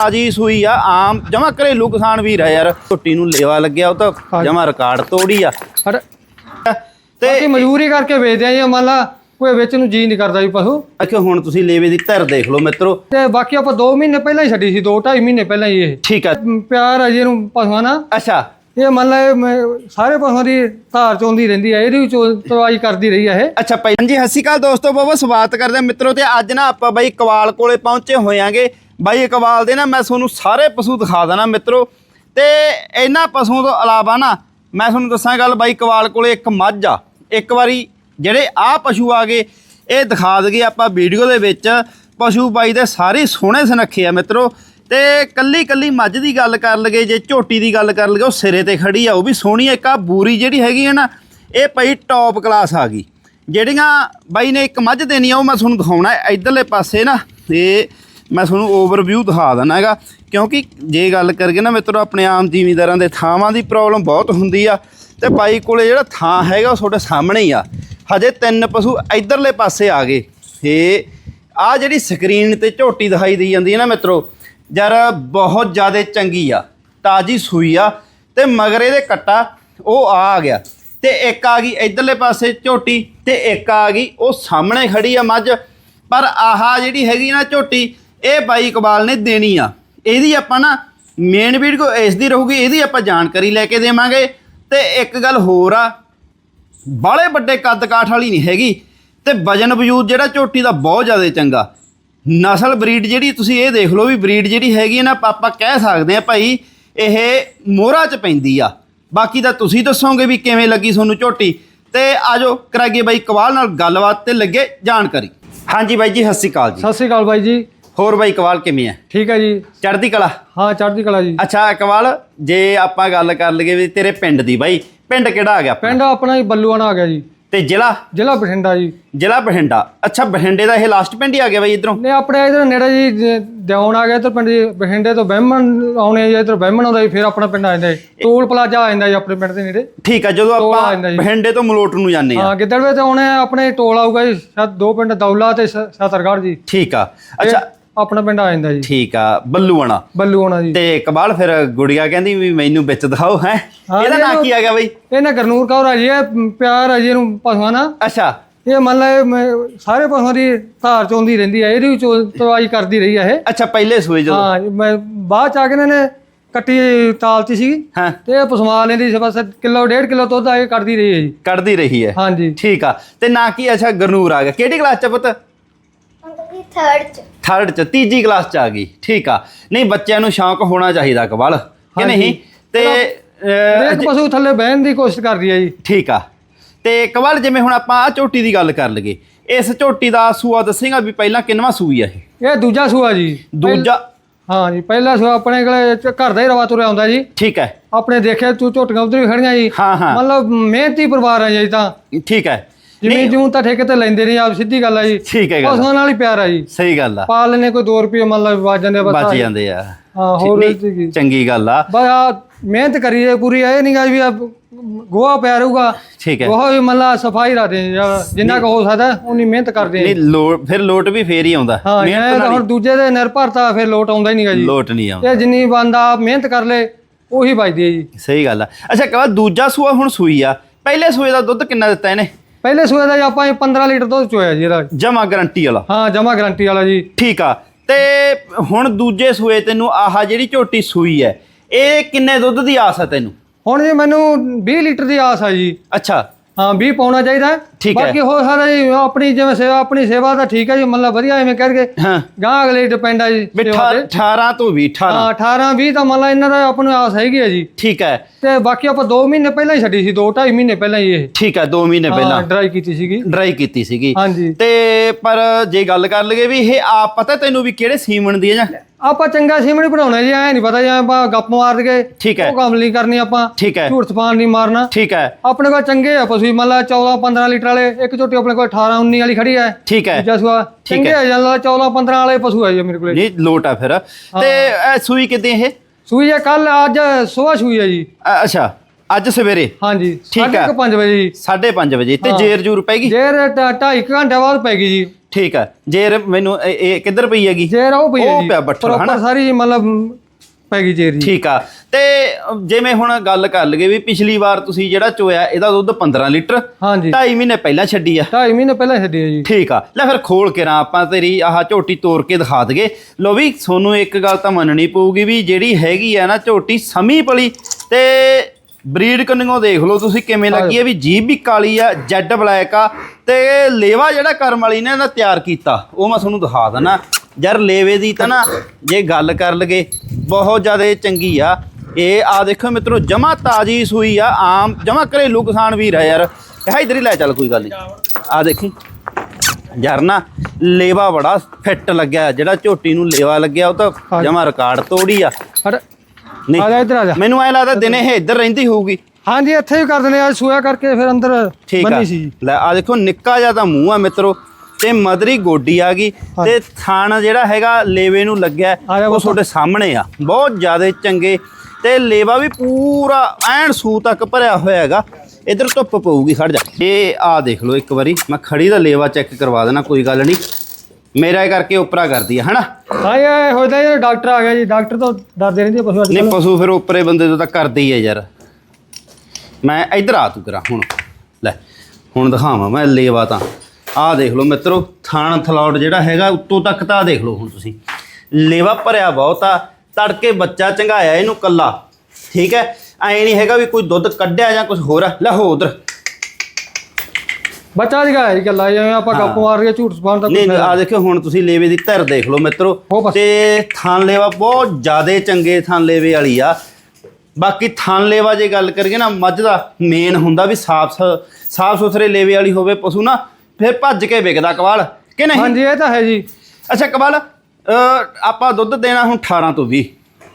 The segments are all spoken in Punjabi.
ਤਾਜੀ ਸੂਈ ਆ ਆਮ ਜਮਾ ਘਰੇਲੂ ਕਿਸਾਨ ਵੀਰ ਆ। ਯਾਰ ਝੋਟੀ ਨੂੰ ਲੇਵਾ ਲੱਗਿਆ ਉਹ ਤਾਂ। ਜਮਾ ਰਿਕਾਰਡ ਤੋੜੀ ਆ। ਪਰ ਤੇ ਮਜ਼ਦੂਰੀ ਕਰਕੇ ਵੇਚਦੇ ਆ ਜੀ ਮੰਨ ਲਾ ਕੋਈ ਵਿੱਚ ਨੂੰ ਜੀ ਨਹੀਂ ਕਰਦਾ ਜੀ ਪਸ਼ੂ। ਅਖੇ ਹੁਣ ਤੁਸੀਂ ਲੇਵੇ ਦੀ ਧਿਰ ਦੇਖ ਲਓ ਮਿੱਤਰੋ। ਤੇ ਬਾਕੀ ਆਪਾਂ 2 ਮਹੀਨੇ ਪਹਿਲਾਂ ਹੀ ਛੱਡੀ ਸੀ 2 2.5 ਮਹੀਨੇ ਪਹਿਲਾਂ ਹੀ ਇਹ। ਠੀਕ ਆ। ਪਿਆਰ ਆ ਜੀ ਇਹਨੂੰ ਪਸ਼ੂਆਂ ਨਾਲ। ਅੱਛਾ। ਇਹ ਮੰਨ ਲਾ ਸਾਰੇ ਪਸ਼ੂਆਂ ਦੀ ਧਾਰ ਚੋਂਦੀ ਰਹਿੰਦੀ ਹੈ ਇਹਦੀ ਵੀ ਚੋ- ਚਵਾਈ ਕਰਦੀ ਰਹੀ ਹੈ ਇਹ। ਅੱਛਾ ਭਾਈ ਹਾਂਜੀ ਸ਼੍ਰੀ ਅਕਾਲ ਦੋਸਤੋ ਬਹੁਤ ਸਵਾਗਤ ਕਰਦੇ ਮਿੱਤਰੋ ਤੇ ਅੱਜ ਨਾ ਆਪਾਂ ਬਾਈ ਕਵਾਲ ਕੋਲੇ ਪਹੁੰਚੇ ਹੋਇਆਂਗੇ। ਬਾਈ ਕਵਾਲ ਦੇ ਨਾ, ਮੈਂ ਤੁਹਾਨੂੰ ਸਾਰੇ ਪਸ਼ੂ ਦਿਖਾ ਦੇਣਾ ਮਿੱਤਰੋ। ਤੇ ਇਹਨਾਂ ਪਸ਼ੂਆਂ ਤੋਂ ਇਲਾਵਾ ਨਾ, ਮੈਂ ਤੁਹਾਨੂੰ ਦੱਸਾਂ ਗੱਲ ਬਾਈ ਕਵਾਲ ਕੋਲੇ ਇੱਕ ਮੱਝ ਆ। ਇੱਕ ਵਾਰੀ ਜਿਹੜੇ ਆਹ ਪਸ਼ੂ ਆ ਗਏ, ਇਹ ਦਿਖਾ ਦਈਏ ਆਪਾਂ ਵੀਡੀਓ ਦੇ ਵਿੱਚ। ਪਸ਼ੂ ਬਾਈ ਦੇ ਸਾਰੇ ਸੋਹਣੇ ਸੁਨੱਖੇ ਆ ਮਿੱਤਰੋ। ਤੇ ਕੱਲੀ ਕੱਲੀ ਮੱਝ ਦੀ ਗੱਲ ਕਰ ਲਗੇ, ਜੇ ਝੋਟੀ ਦੀ ਗੱਲ ਕਰ ਲਗੇ, ਉਹ ਸਿਰੇ ਤੇ ਖੜੀ ਆ, ਉਹ ਵੀ ਸੋਹਣੀ ਇੱਕ ਆ ਬੂਰੀ ਜਿਹੜੀ ਹੈਗੀ ਹੈ ਨਾ, ਇਹ ਭਾਈ ਟੌਪ ਕਲਾਸ ਆ ਗਈ। ਜਿਹੜੀਆਂ ਬਾਈ ਨੇ ਇੱਕ ਮੱਝ ਦੇਣੀ ਆ, ਉਹ ਮੈਂ ਤੁਹਾਨੂੰ ਦਿਖਾਉਣਾ ਹੈ ਇਧਰਲੇ ਪਾਸੇ ਨਾ। ਤੇ ਮੈਂ ਤੁਹਾਨੂੰ ਓਵਰਵਿਊ ਦਿਖਾ ਦਿੰਦਾ ਹੈਗਾ। ਕਿਉਂਕਿ ਜੇ ਗੱਲ ਕਰਗੇ ਨਾ ਮਿੱਤਰੋ, ਆਪਣੇ ਆਮ ਜ਼ਿਮੀਂਦਾਰਾਂ ਦੇ ਥਾਵਾਂ ਦੀ ਪ੍ਰੋਬਲਮ ਬਹੁਤ ਹੁੰਦੀ ਆ ਤੇ ਬਾਈ ਕੋਲੇ ਜਿਹੜਾ ਥਾਂ ਹੈਗਾ ਉਹ ਤੁਹਾਡੇ ਸਾਹਮਣੇ ਹੀ ਆ। ਹਜੇ ਤਿੰਨ ਪਸ਼ੂ ਇਧਰਲੇ ਪਾਸੇ ਆ ਗਏ। ਤੇ ਆ ਜਿਹੜੀ ਸਕਰੀਨ ਤੇ ਝੋਟੀ ਦਿਖਾਈ ਦੀ ਜਾਂਦੀ ਹੈ ਨਾ ਮਿੱਤਰੋ ਯਾਰ ਬਹੁਤ ਜ਼ਿਆਦਾ ਚੰਗੀ ਆ, ਤਾਜੀ ਸੂਈ ਆ ਤੇ ਮਗਰ ਇਹਦੇ ਕੱਟਾ ਉਹ ਆ ਗਿਆ। ਤੇ ਇੱਕ ਆ ਗਈ ਇਧਰਲੇ ਪਾਸੇ ਝੋਟੀ ਤੇ ਇੱਕ ਆ ਗਈ ਉਹ ਸਾਹਮਣੇ ਖੜੀ ਆ ਮੱਝ। ਪਰ ਆਹਾ ਜਿਹੜੀ ਹੈਗੀ ਨਾ ਝੋਟੀ ਇਹ ਬਾਈ ਇਕਬਾਲ ਨੇ ਦੇਣੀ ਆ। ਇਹਦੀ ਆਪਾਂ ਨਾ ਮੇਨ ਵੀਡੀਓ ਇਸ ਦੀ ਰਹੂਗੀ, ਇਹਦੀ ਆਪਾਂ ਜਾਣਕਾਰੀ ਲੈ ਕੇ ਦੇਵਾਂਗੇ। ਤੇ ਇੱਕ ਗੱਲ ਹੋਰ ਆ ਬਾਲੇ ਵੱਡੇ ਕੱਦ ਕਾਠ ਵਾਲੀ ਨਹੀਂ ਹੈਗੀ। ਤੇ ਵਜਨ ਵਜੂਦ ਜਿਹੜਾ ਝੋਟੀ ਦਾ ਬਹੁਤ ਜ਼ਿਆਦਾ ਚੰਗਾ। ਨਸਲ ਬਰੀਡ ਜਿਹੜੀ, ਤੁਸੀਂ ਇਹ ਦੇਖ ਲਓ ਵੀ ਬਰੀਡ ਜਿਹੜੀ ਹੈਗੀ ਹੈ ਨਾ, ਆਪਾਂ ਕਹਿ ਸਕਦੇ ਆ ਭਾਈ, ਇਹ ਮੋਹਰਾ ਚ ਪੈਂਦੀ ਆ। ਬਾਕੀ ਤਾਂ ਤੁਸੀਂ ਦੱਸੋਗੇ ਵੀ ਕਿਵੇਂ ਲੱਗੀ ਤੁਹਾਨੂੰ ਝੋਟੀ। ਤੇ ਆਜੋ, ਕਰਾਈਏ ਬਾਈ ਕਵਾਲ ਨਾਲ ਗੱਲਬਾਤ ਤੇ ਲੱਗੇ ਜਾਣਕਾਰੀ। ਹਾਂਜੀ ਬਾਈ ਜੀ, ਸਤਿ ਸ਼੍ਰੀ ਅਕਾਲ ਜੀ। ਸਤਿ ਸ੍ਰੀ ਅਕਾਲ ਬਾਈ ਜੀ। ਹੋਰ ਬਾਈ ਕਵਾਲ ਕਿਵੇਂ ਆ? ਠੀਕ ਹੈ ਜੀ। ਚੜ੍ਹਦੀ ਕਲਾ? ਹਾਂ ਚੜ੍ਹਦੀ ਕਲਾ ਜੀ। ਅੱਛਾ ਕਵਾਲ ਜੇ ਆਪਾਂ ਗੱਲ ਕਰ ਲਈਏ ਵੀ ਤੇਰੇ ਪਿੰਡ ਦੀ ਬਾਈ ਪਿੰਡ ਕਿਹੜਾ ਆ ਗਿਆ? ਪਿੰਡ ਆਪਣਾ ਹੀ ਬੱਲੂਆਣਾ ਆ ਗਿਆ ਜੀ। ਤੇ ਜ਼ਿਲ੍ਹਾ? ਜ਼ਿਲ੍ਹਾ ਬਠਿੰਡਾ ਜੀ। ਜ਼ਿਲ੍ਹਾ ਬਠਿੰਡਾ। ਅੱਛਾ ਬਠਿੰਡੇ ਦਾ ਇਹ ਲਾਸਟ ਪਿੰਡ ਹੀ ਆ ਗਿਆ ਬਾਈ ਇਧਰੋਂ? ਨੇ ਆਪਣੇ ਇਧਰ ਨੇੜੇ ਜੀ ਜ- ਦਿਉਣ ਆ ਗਿਆ ਤੇ ਪਿੰਡ ਜੀ ਬਠਿੰਡੇ ਤੋਂ ਬਹਿਮਣ ਆਉਣੇ ਜੀ ਇਧਰ ਬਹਿਮਣ ਆਉਂਦਾ ਜੀ ਫਿਰ ਆਪਣਾ ਪਿੰਡ ਆ ਜਾਂਦਾ ਜੀ। ਟੋਲ ਪਲਾਜ਼ਾ ਆ ਜਾਂਦਾ ਜੀ ਆਪਣੇ ਪਿੰਡ ਦੇ ਨੇੜੇ। ਠੀਕ ਆ ਜਦੋਂ ਆਪਾਂ ਜੀ। ਬਠਿੰਡੇ ਤੋਂ ਮਲੋਟ ਨੂੰ ਜਾਂਦੇ ਆ। ਹਾਂ ਗਿੱਦੜਵੇ ਤੇ ਆਉਣੇ ਆਪਣੇ ਟੋਲ ਆਊਗਾ ਜੀ ਸ਼ਾਇਦ ਦੋ ਪਿੰਡ ਦੌਲਾ ਤੇ ਸਤਰਗੜ੍ਹ ਜੀ। ਠੀਕ ਆ। ਅੱਛਾ ਆਪਣਾ ਪਿੰਡ ਆ ਜਾਂਦਾ ਜੀ। ਠੀਕ ਆ ਬੱਲੂਆਣਾ ਬੱਲੂਆਣਾ ਜੀ। ਤੇ ਕਬਾਲ ਫਿਰ ਗੁੜੀਆ ਕਹਿੰਦੀ ਵੀ ਮੈਨੂੰ ਵਿੱਚ ਦਿਖਾਓ ਹੈ। ਇਹਦਾ ਨਾਂ ਕੀ ਆ ਗਿਆ ਬਾਈ? ਇਹਨਾਂ ਗਰਨੂਰ ਕੌਰ ਆ ਜੀ ਇਹ ਪਿਆਰ ਆ ਜੀ ਇਹਨੂੰ ਪਸ਼ੂਆਂ ਨਾਲ ਅੱਛਾ। ਇਹ ਮੰਨ ਲਾ ਇਹ ਸਾਰੇ ਪਸ਼ੂਆਂ ਦੀ ਧਾਰ ਚੋਂਦੀ ਰਹਿੰਦੀ ਹੈ ਇਹਦੀ ਵੀ ਚੋ- ਚਵਾਈ ਕਰਦੀ ਰਹੀ ਹੈ ਇਹ। ਅੱਛਾ ਪਹਿਲੇ ਸੂਏ ਜਦੋਂ? ਹਾਂ ਜੀ, ਮੈਂ ਬਾਅਦ ਚ ਆ ਕੇ ਇਹਨਾਂ ਨੇ ਕੱਟੀ ਤਾਲਤੀ ਹਾਂ। ਤੇ ਇਹ ਪਸਮਾ ਲੈਂਦੀ ਸੀ ਬਸ ਕਿਲੋ ਡੇਢ ਕਿਲੋ ਦੁੱਧ ਆ ਕੇ ਕੱਢਦੀ ਰਹੀ ਹੈ ਜੀ। ਕੱਢਦੀ ਰਹੀ ਹੈ। ਹਾਂਜੀ ਠੀਕ ਆ। ਤੇ ਨਾਂ ਕੀ ਅੱਛਾ ਗਰਨੂਰ ਆ ਗਿਆ। ਕਿਹੜੀ ਕਲਾਸ ਚ ਆ ਪੁੱਤ? ਅੰਕਲ ਥਰਡ ਚ। ਥਰਡ ਚ ਤੀਜੀ ਕਲਾਸ ਚ ਆ ਗਈ ਠੀਕ ਆ। ਨਹੀਂ ਬੱਚਿਆਂ ਨੂੰ ਸ਼ੌਂਕ ਹੋਣਾ ਚਾਹੀਦਾ ਕਬਾਲ ਕਿ। ਨਹੀਂ? ਤੇ ਹਰੇਕ ਪਸ਼ੂ ਥੱਲੇ ਬਹਿਣ ਦੀ ਕੋਸ਼ਿਸ਼ ਕਰਦੀ ਹੈ ਜੀ। ਠੀਕ ਆ। ਤੇ ਕਵਲ ਜਿਵੇਂ ਹੁਣ ਆਪਾਂ ਆ ਝੋਟੀ ਦੀ ਗੱਲ ਕਰ ਲਈਏ ਇਸ ਝੋਟੀ ਦਾ ਸੂਆ ਦੱਸੇਗਾ ਵੀ ਪਹਿਲਾਂ ਕਿੰਨਵਾ ਸੂਈ ਆ ਇਹ? ਇਹ ਦੂਜਾ ਸੂਆ ਜੀ। ਦੂਜਾ? ਹਾਂ ਜੀ ਪਹਿਲਾ ਸੂਆ ਆਪਣੇ ਕੋਲੇ ਘਰ ਦਾ ਹੀ ਰਵਾ ਤੁਰਿਆ ਆਉਂਦਾ ਜੀ। ਠੀਕ ਹੈ। ਆਪਣੇ ਦੇਖਿਆ ਤੂੰ ਝੋਟੀਆਂ ਉਧਰ ਵੀ ਖੜੀਆਂ ਜੀ। ਹਾਂ ਹਾਂ। ਮਤਲਬ ਮਿਹਨਤੀ ਪਰਿਵਾਰ ਹੈ ਜੀ ਤਾਂ। ਠੀਕ ਹੈ। ਜਿਵੇਂ ਜੂੰ ਤਾਂ ਠੇਕੇ ਤੇ ਲੈਂਦੇ ਨਹੀਂ ਆਪ ਸਿੱਧੀ ਗੱਲ ਹੈ ਜੀ। ਠੀਕ ਹੈ ਗੱਲ ਪਸ਼ੂਆਂ ਨਾਲ ਹੀ ਪਿਆਰ ਆ ਜੀ। ਸਹੀ ਗੱਲ ਆ। ਪਾਲ ਲੈਨੇ ਕੋਈ 2 ਰੁਪਏ ਮੰਨ ਲਾ ਵਾਜ ਜਾਂਦੇ ਆ ਬਸ ਬਚ ਆ ਜੀ। ਜਾਂਦੇ ਆ। ਹਾਂ ਹੋਰ। ਚੰਗੀ ਗੱਲ ਆ। ਬਸ ਆ ਮਿਹਨਤ ਕਰੀਏ ਪੂਰੀ ਇਹ ਨਹੀਂ ਗਾ ਵੀ ਆ ਗੋਹਾ ਪਿਆ ਰਹੂਗਾ। ਠੀਕ ਹੈ। ਗੋਹਾ ਵੀ ਮੰਨ ਲਾ ਸਫ਼ਾਈ ਰੱਖਦੇ ਆ ਜਾਂ ਜਿੰਨਾ ਕੁ ਹੋ ਸਕਦਾ ਉਨੀ ਮਿਹਨਤ ਕਰਦੇ ਨਹੀਂ ਆ ਲੋਟ ਫਿਰ ਲੋਟ ਵੀ ਫੇਰ ਹੀ ਆਉਂਦਾ। ਮਿਹਨਤ ਹੁਣ ਦੂਜੇ ਦੇ ਨਿਰਭਰਤਾ ਫਿਰ ਲੋਟ ਆਉਂਦਾ ਹੀ ਨਹੀਂਗਾ ਜੀ। ਲੋਟ ਨਹੀਂ ਆਉਂਦਾ। ਇਹ ਜਿੰਨੀ ਬੰਦਾ ਮਿਹਨਤ ਕਰ ਲੇ ਉਹੀ ਬਚਦੀ ਹੈ ਜੀ। ਸਹੀ ਗੱਲ ਆ। ਅੱਛਾ ਕਵਲ ਦੂਜਾ ਸੂਆ ਹੁਣ ਸੂਈ ਆ। ਪਹਿਲੇ ਸੂਏ ਦਾ ਦੁੱਧ ਕਿੰਨਾ ਦਿੱਤਾ ਇਹਨੇ? ਪਹਿਲੇ ਸੂਏ ਦਾ ਜੀ ਆਪਾਂ ਇਹ 15 ਲੀਟਰ ਦੁੱਧ ਚੋਇਆ ਜੀ ਇਹਦਾ। ਜਮਾ ਗਾਰੰਟੀ ਵਾਲਾ। ਹਾਂ ਜਮਾ ਗਾਰੰਟੀ ਵਾਲਾ ਜੀ। ਠੀਕ ਆ। ਤੇ ਹੁਣ ਦੂਜੇ ਸੂਏ ਤੈਨੂੰ ਆਹ ਜਿਹੜੀ ਝੋਟੀ ਸੂਈ ਹੈ ਇਹ ਕਿੰਨੇ ਦੁੱਧ ਦੀ ਆਸ ਆ ਤੈਨੂੰ? ਹੁਣ ਜੀ ਮੈਨੂੰ 20 ਲੀਟਰ ਦੀ ਆਸ ਆ ਜੀ। ਅੱਛਾ। ਹਾਂ 20 ਪਾਉਣਾ ਚਾਹੀਦਾ। ਹੈ। ਠੀਕ ਹੈ। ਬਾਕੀ ਹੋ ਸਕਦਾ ਜੀ ਆਪਣੀ ਜਿਵੇਂ ਸੇਵਾ ਆਪਣੀ ਸੇਵਾ ਤਾਂ ਠੀਕ ਹੈ ਜੀ ਮਤਲਬ ਵਧੀਆ ਐਵੇਂ ਕਰਕੇ ਹਾਂ। ਗਾਂ ਅਗਲੇ ਡਿਪੈਂਡ ਹੈ ਜੀ ਤੇ। 18 ਤੋਂ 20 18 ਹਾਂ 18 20 ਤਾਂ ਮੰਨ ਲਾ ਇਹਨਾਂ ਦਾ ਆਪਾਂ ਨੂੰ ਆਸ ਹੈਗੀ ਹੈ ਜੀ। ਠੀਕ ਹੈ। ਤੇ ਬਾਕੀ ਆਪਾਂ 2 ਮਹੀਨੇ ਪਹਿਲਾਂ ਹੀ ਛੱਡੀ ਸੀ 2 2.5 ਮਹੀਨੇ ਪਹਿਲਾਂ ਹੀ ਇਹ। ਠੀਕ ਹੈ 2 ਮਹੀਨੇ ਪਹਿਲਾਂ। ਡਰਾਈ ਕੀਤੀ ਸੀਗੀ। ਡਰਾਈ ਕੀਤੀ ਸੀਗੀ। ਹਾਂਜੀ। ਤੇ ਪਰ ਜੇ ਗੱਲ ਕਰ ਲਈਏ ਵੀ ਇਹ ਆਪ ਪਤਾ ਤੈਨੂੰ ਵੀ ਕਿਹੜੇ ਸੀਮਨ ਦੀ ਹੈ ਜਾਂ? ਆਪਾਂ ਚੰਗਾ ਸੀਮਣੀ ਬਣਾਉਣਾ ਜੀ ਐ ਨਹੀਂ ਪਤਾ ਜਿਵੇਂ ਆਪਾਂ ਗੱਪ ਮਾਰ ਕੇ ਠੀਕ ਹੈ। ਉਹ ਕੰਮ ਨਹੀਂ ਕਰਨੀ ਆਪਾਂ ਠੀਕ ਹੈ। ਝੂਠ ਸਪਾਨ ਨਹੀਂ ਮਾਰਨਾ। ਠੀਕ ਹੈ। ਆਪਣੇ ਕੋਲ ਚੰਗੇ ਆ ਪਸ਼ੂ ਮੰਨ ਲਾ 14 15 ਲੀਟਰ ਵਾਲੇ ਇੱਕ ਝੋਟੀ ਆਪਣੇ ਕੋਲ 18 19 ਵਾਲੀ ਖੜੀ ਹੈ। ਠੀਕ ਹੈ। ਦੂਜਾ ਸੂਆ ਚੰਗੇ ਆ ਜਾਂ 14 15 ਵਾਲੇ ਪਸ਼ੂ ਆ ਜੀ ਮੇਰੇ ਕੋਲੇ। ਜੀ ਲੋਟ ਆ ਫਿਰ। ਤੇ ਇਹ ਸੂਈ ਕਿਤੇ ਇਹ? ਸੂਈ ਹੈ ਕੱਲ ਅੱਜ ਸਵੇਰ ਸੂਈ ਹੈ ਜੀ। ਅ- ਅੱਛਾ ਅੱਜ ਸਵੇਰੇ? ਹਾਂਜੀ ਠੀਕ। ਕੁ ਪੰਜ ਵਜੇ ਜੀ। 5:30 ਵਜੇ ਤੇ ਹਾਂ। ਜੇਰ ਜੂਰ ਪੈਗੀ ਜੇਰ ਢਾ- ਢਾਈ ਕੁ ਘੰਟੇ ਬਾਅਦ ਪੈ ਗਈ ਜੀ। ਠੀਕ ਆ ਜੇਰ ਮੈਨੂੰ ਇਹ ਇਹ ਕਿੱਧਰ ਪਈ ਹੈਗੀ? ਜੇਰ ਉਹ ਪਈ ਹੈ ਉਹ ਜੀ। ਪਿਆ ਬੱਠਲ, ਹਨਾ? ਸਾਰੀ ਮਤਲਬ ਪੈ ਗਈ ਜੇਰ ਜੀ। ਠੀਕ ਆ। ਤੇ ਜਿਵੇਂ ਹੁਣ ਗੱਲ ਕਰ ਲਈਏ ਵੀ ਪਿਛਲੀ ਵਾਰ ਤੁਸੀਂ ਜਿਹੜਾ ਚੋਇਆ ਇਹਦਾ ਦੁੱਧ 15 ਲੀਟਰ ਹਾਂਜੀ। 2.5 ਮਹੀਨੇ ਪਹਿਲਾਂ ਛੱਡੀ ਆ। ਢਾਈ ਮਹੀਨੇ ਪਹਿਲਾਂ ਛੱਡੀ ਹੈ ਜੀ। ਠੀਕ ਆ। ਲੈ ਫਿਰ ਖੋਲ ਕੇ ਨਾ ਆਪਾਂ ਤੇਰੀ ਆਹ ਝੋਟੀ ਤੋੜ ਕੇ ਦਿਖਾ ਦਗੇ ਲੋ ਵੀ ਤੁਹਾਨੂੰ ਇੱਕ ਗੱਲ ਤਾਂ ਮੰਨਣੀ ਪਊਗੀ ਵੀ ਜਿਹੜੀ ਹੈਗੀ ਆ ਨਾ ਝੋਟੀ ਸਮੀ ਪਲੀ ਤੇ ਬਰੀਡ ਕੰਨਿਓ ਦੇਖ ਲਓ ਤੁਸੀਂ ਕਿਵੇਂ ਲੱਗੀ ਹੈ ਵੀ ਜੀਬ ਵੀ ਕਾਲੀ ਆ ਜੈਡ ਬਲੈਕ ਆ ਤੇ ਲੇਵਾ ਜਿਹੜਾ ਕਰਮ ਵਾਲੀ ਨੇ ਇਹਦਾ ਤਿਆਰ ਕੀਤਾ। ਉਹ ਮੈਂ ਤੁਹਾਨੂੰ ਦਿਖਾ ਦਣਾ ਯਾਰ ਲੇਵੇ ਦੀ ਤਾਂ ਨਾ ਜੇ ਗੱਲ ਕਰ ਲਗੇ ਬਹੁਤ ਜ਼ਿਆਦਾ ਚੰਗੀ ਆ। ਇਹ ਆ ਦੇਖੋ ਮਿੱਤਰੋ ਜਮਾ ਤਾਜੀ ਸੂਈ ਆ ਆਮ ਜਮਾ ਘਰੇਲੂ ਕਿਸਾਨ ਵੀਰ ਆ ਯਾਰ। ਇਹ ਇਧਰ ਹੀ ਲੈ ਚੱਲ ਕੋਈ ਗੱਲ ਨਹੀਂ ਆ ਦੇਖੀ। ਯਾਰ ਨਾ ਲੇਵਾ ਬੜਾ ਫਿੱਟ ਲੱਗਿਆ ਜਿਹੜਾ ਝੋਟੀ ਨੂੰ ਲੇਵਾ ਲੱਗਿਆ ਉਹ ਤਾਂ। ਜਮਾ ਰਿਕਾਰਡ ਤੋੜੀ ਆ। ਨਹੀਂ ਆ ਜਾ ਇੱਧਰ ਆ ਜਾ। ਮੈਨੂੰ ਐ ਲੱਗਦਾ ਦਿਨੇ ਇਹ ਇੱਧਰ ਰਹਿੰਦੀ ਹੋਊਗੀ। ਹਾਂਜੀ ਇੱਥੇ ਹੀ ਕਰ ਦਿੰਦੇ ਆ ਸੂਆ ਕਰਕੇ ਫਿਰ ਅੰਦਰ ਬੰਨੀ ਸੀ। ਲੈ ਆ ਦੇਖੋ ਨਿੱਕਾ ਜਿਹਾ ਤਾਂ ਮੂੰਹ ਆ ਮਿੱਤਰੋ। ਤੇ ਮਦਰੀ ਗੋਡੀ ਆ ਗਈ ਤੇ ਥਣ ਜਿਹੜਾ ਹੈਗਾ ਲੇਵੇ ਨੂੰ ਲੱਗਿਆ ਉਹ। ਤੁਹਾਡੇ ਸਾਹਮਣੇ ਆ। ਬਹੁਤ ਜ਼ਿਆਦਾ ਚੰਗੇ ਤੇ ਲੇਵਾ ਵੀ ਪੂਰਾ ਐਨ ਸੂ ਤੱਕ ਭਰਿਆ ਹੋਇਆ ਹੈਗਾ। ਇਧਰ ਧੁੱਪ ਪਊਗੀ ਖੜ ਜਾ। ਇਹ ਆ ਦੇਖ ਲਓ ਇੱਕ ਵਾਰੀ। ਮੈਂ ਖੜੀ ਦਾ ਲੇਵਾ ਚੈੱਕ ਕਰਵਾ ਦੇਣਾ ਕੋਈ ਗੱਲ ਨਹੀਂ। ਮੇਰਾ ਇਹ ਕਰਕੇ ਉਪਰਾ ਕਰਦੀ ਆ ਹਨਾ? ਹਾਂ ਇਹ ਹੋਦਾ ਜੀ ਡਾਕਟਰ ਆ ਗਿਆ ਜੀ। ਡਾਕਟਰ ਤੋਂ ਡਰਦੇ ਰਹਿੰਦੇ ਪਸ਼ੂ ਅੱਜ ਨਹੀਂ ਪਸ਼ੂ ਫਿਰ ਉਪਰੇ ਬੰਦੇ ਤੋਂ ਤਾਂ ਕਰਦੇ ਹੀ ਯਾਰ। ਮੈਂ ਇੱਧਰ ਆ ਤੂੰ ਕਰਾਂ ਹੁਣ। ਲੈ ਹੁਣ ਦਿਖਾਵਾਂ ਮੈਂ ਲੇਵਾ ਤਾਂ। ਆਹ ਦੇਖ ਲਓ ਮਿੱਤਰੋ ਥਾਣ ਥਲੌੜ ਜਿਹੜਾ ਹੈਗਾ ਉੱਤੋਂ ਤੱਕ ਤਾਂ ਦੇਖ ਲਓ ਹੁਣ ਤੁਸੀਂ। ਲੇਵਾ ਭਰਿਆ ਬਹੁਤ ਆ ਤੜਕੇ ਬੱਚਾ ਚੰਗਾਇਆ ਇਹਨੂੰ ਕੱਲਾ। ਠੀਕ ਹੈ? ਐ ਨਹੀਂ ਹੈਗਾ ਵੀ ਕੋਈ ਦੁੱਧ ਕੱਢਿਆ ਜਾਂ ਕੁਝ ਹੋਰ ਲੈ ਹੋ ਉਧਰ। ਬੱਚਾ ਦੀ ਗੱਲ ਗੱਲਾਂ ਜਿਵੇਂ ਆਪਾਂ ਗੱਪ ਮਾਰ ਕੇ ਝੂਠ ਸਪਾਉਣ ਦਾ ਨਹੀਂ ਆ ਦੇਖਿਓ ਹੁਣ ਤੁਸੀਂ ਲੇਵੇ ਦੀ ਧਿਰ ਦੇਖ ਲਓ ਮਿੱਤਰੋ। ਤੇ ਥਣ ਲੇਵਾ ਬਹੁਤ ਜ਼ਿਆਦੇ ਚੰਗੇ ਥਣ ਲੇਵੇ ਵਾਲੀ ਆ। ਬਾਕੀ ਥਣ ਲੇਵਾ ਜੇ ਗੱਲ ਕਰੀਏ ਨਾ ਮੱਝ ਦਾ ਮੇਨ ਹੁੰਦਾ ਵੀ ਸਾਫ਼ ਸਾਫ਼ ਸੁਥਰੇ ਲੇਵੇ ਵਾਲੀ ਹੋਵੇ ਪਸ਼ੂ ਨਾ ਫਿਰ ਭੱਜ ਕੇ ਵਿਕਦਾ ਕਵਾਲ ਕਿ ਨਹੀਂ? ਹਾਂਜੀ ਇਹ ਤਾਂ ਹੈ ਜੀ। ਅੱਛਾ ਕਵਾਲ ਆਪਾਂ ਦੁੱਧ ਦੇਣਾ ਹੁਣ 18 ਤੋਂ 20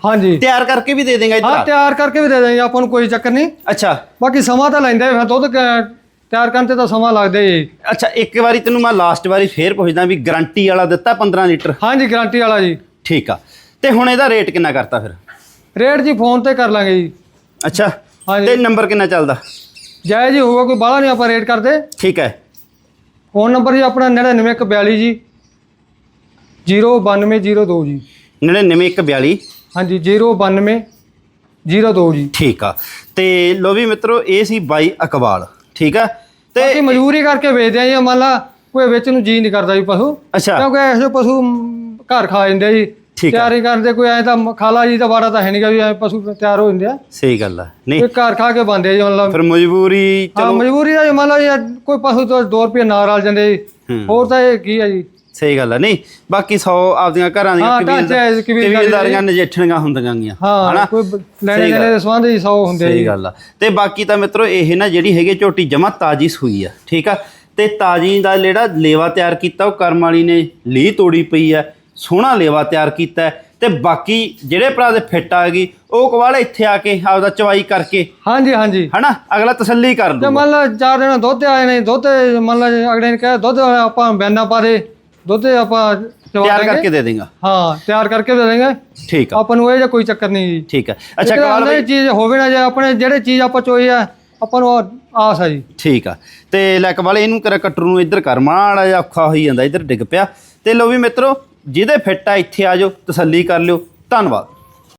ਹਾਂਜੀ। ਤਿਆਰ ਕਰਕੇ ਵੀ ਦੇ ਦੇਗਾ ਹਾਂ ਇੱਧਰ ਤਿਆਰ ਕਰਕੇ ਵੀ ਦੇ ਦੇਂਗੇ ਆਪਾਂ ਨੂੰ ਕੋਈ ਚੱਕਰ ਨਹੀਂ। ਅੱਛਾ। ਬਾਕੀ ਸਮਾਂ ਤਾਂ ਲੈਂਦਾ ਫਿਰ ਦੁੱਧ ਕ- ਤਿਆਰ ਕਰਨ ਤੇ ਤਾਂ ਸਮਾਂ ਲੱਗਦਾ ਹੀ ਹੈ। ਜੀ। ਅੱਛਾ ਇੱਕ ਵਾਰੀ ਤੈਨੂੰ ਮੈਂ ਲਾਸਟ ਵਾਰੀ ਫੇਰ ਪੁੱਛਦਾ ਵੀ ਗਾਰੰਟੀ ਵਾਲਾ ਦਿੱਤਾ 15 ਲੀਟਰ? ਹਾਂਜੀ ਗਾਰੰਟੀ ਵਾਲਾ ਜੀ। ਠੀਕ ਆ। ਤੇ ਹੁਣ ਇਹਦਾ ਰੇਟ ਕਿੰਨਾ ਕਰਤਾ ਫਿਰ? ਰੇਟ ਜੀ ਫੋਨ ਤੇ ਕਰ ਲਾਂਗੇ ਜੀ। ਅੱਛਾ। ਹਾਂਜੀ। ਤੇ ਨੰਬਰ ਕਿੰਨਾ ਚੱਲਦਾ? ਜਾਇਜ਼ ਹੀ ਹੋਊਗਾ ਕੋਈ ਬਾਹਲਾ ਨਹੀਂ ਆਪਾਂ ਰੇਟ ਕਰਦੇ। ਠੀਕ ਹੈ। ਫੋਨ ਨੰਬਰ ਜੀ ਆਪਣਾ 99142 ਜੀ। 09202 ਜੀ। 99142 ਹਾਂਜੀ 092 02 ਜੀ। ਠੀਕ ਆ। ਤੇ ਲੋ ਵੀ ਮਿੱਤਰੋ ਇਹ ਸੀ ਬਾਈ ਅਕਬਾਲ ਠੀਕ ਆ? ਤੇ ਬਾਕੀ ਮਜ਼ਦੂਰੀ ਕਰਕੇ ਵੇਚਦੇ ਆ ਜੀ ਮੰਨ ਲਾ ਕੋਈ ਵਿੱਚ ਨੂੰ ਜੀ ਨਹੀਂ ਕਰਦਾ ਜੀ ਪਸ਼ੂ। ਅੱਛਾ। ਕਿਉਂਕਿ ਐਸੇ ਪਸ਼ੂ ਘਰ ਖਾ ਜਾਂਦੇ ਜੀ। ਠੀਕ ਆ। ਤਿਆਰੀ ਕਰਦੇ ਕੋਈ ਐ ਤਾਂ ਖਾਲਾ ਜੀ ਤਾਂ ਵਾੜਾ ਤਾਂ ਹੈ ਨਹੀਂਗਾ ਵੀ ਐ ਪਸ਼ੂ ਤਿਆਰ ਹੋ ਜਾਂਦੇ ਆ। ਸਹੀ ਗੱਲ ਆ। ਨਹੀਂ। ਕੋਈ ਘਰ ਖਾ ਕੇ ਬੰਦੇ ਜੀ ਮਤਲਬ। ਫਿਰ ਮਜਬੂਰੀ ਹਾਂ ਚਲੋ। ਮਜਬੂਰੀ ਦਾ ਜੀ ਜੀ ਅੱਜ ਕੋਈ ਪਸ਼ੂ ਤੋਂ 2 ਰੁਪਏ ਨਾ ਰਲ ਜਾਂਦੇ ਜੀ। ਹੂੰ। ਹੋਰ ਤਾਂ ਇਹ ਕੀ ਹੈ ਜੀ? ਸਹੀ ਗੱਲ ਆ। ਨਹੀਂ ਬਾਕੀ 100 ਆਪਦੀਆਂ ਘਰਾਂ ਦੀਆਂ ਹਾਂ, ਢਾਂਚੇ ਹੈ, ਕਬੀਲਦਾਰੀ ਕਬੀਲਦਾਰੀਆਂ ਨਜਿੱਠਣੀਆਂ ਹੁੰਦੀਆਂ ਗੀਆਂ। ਹਾਂ ਕੋਈ ਬ- ਲੈਣੇ ਸਹੀ ਗੱਲ। ਦੇਣੇ ਦੇ ਸੰਬੰਧ ਜੀ 100 ਹੁੰਦੇ ਸਹੀ ਜੀ। ਗੱਲ ਆ। ਤੇ ਬਾਕੀ ਤਾਂ ਮਿੱਤਰੋ ਇਹ ਨਾ ਜਿਹੜੀ ਹੈਗੀ ਝੋਟੀ ਜਮਾ ਤਾਜੀ ਸੂਈ ਆ ਠੀਕ ਆ? ਤੇ ਤਾਜੀ ਦਾ ਜਿਹੜਾ ਲੇਵਾ ਤਿਆਰ ਕੀਤਾ ਉਹ ਕਰਮ ਵਾਲੀ ਨੇ ਲੀ ਤੋੜੀ ਪਈ ਆ। ਸੋਹਣਾ ਲੇਵਾ ਤਿਆਰ ਕੀਤਾ ਹੈ ਤੇ ਬਾਕੀ ਜਿਹੜੇ ਭਰਾ ਦੇ ਫਿੱਟ ਆ ਗਈ ਉਹ ਕਵਾਲ ਇੱਥੇ ਆ ਕੇ ਆਪਦਾ ਚਵਾਈ ਕਰਕੇ ਹਾਂਜੀ ਹਾਂਜੀ। ਹਨਾ ਅਗਲਾ ਤਸੱਲੀ ਕਰ ਤੇ ਮੰਨ ਲਾ ਚਾਰ ਦਿਨ ਦੁੱਧ ਆਏ ਨੇ ਦੁੱਧ ਮੰਨ ਲਾ ਅਗਲੇ ਨੇ ਕਿਹਾ ਦੁੱਧ ਆਪਾਂ ਬੈਨਾ ਪਾ ਦੇ ਦੁੱਧ ਆਪਾਂ ਚਵਾ ਤਿਆਰ ਦਾਂਗੇ। ਕਰਕੇ ਦੇ ਦੇਗਾ। ਹਾਂ ਤਿਆਰ ਕਰਕੇ ਦੇ ਦੇਂਗੇ। ਠੀਕ ਆ। ਆਪਾਂ ਨੂੰ ਇਹ ਜਿਹਾ ਕੋਈ ਚੱਕਰ ਨਹੀਂ ਜੀ। ਠੀਕ ਆ। ਅੱਛਾ ਕਵਾਲ ਬਈ ਇਹ ਚੀਜ਼ ਹੋਵੇ ਨਾ ਜੇ ਆਪਣੇ ਜਿਹੜੇ ਚੀਜ਼ ਆਪਾਂ ਚੋਈ ਆ ਆਪਾਂ ਨੂੰ ਉਹ ਆਸ ਆ ਜੀ। ਠੀਕ ਆ। ਤੇ ਲੈ ਕਵਾਲ ਇਹਨੂੰ ਕਰਾ ਕਟਰ ਨੂੰ ਇੱਧਰ ਕਰ ਮਾੜਾ ਜਿਹਾ ਔਖਾ ਹੋਈ ਜਾਂਦਾ ਇੱਧਰ ਡਿੱਗ ਪਿਆ। ਤੇ ਲੋ ਵੀ ਮਿੱਤਰੋ ਜਿਹਦੇ ਫਿੱਟ ਆ ਇੱਥੇ ਆ ਜਾਓ ਤਸੱਲੀ ਕਰ ਲਿਓ। ਧੰਨਵਾਦ।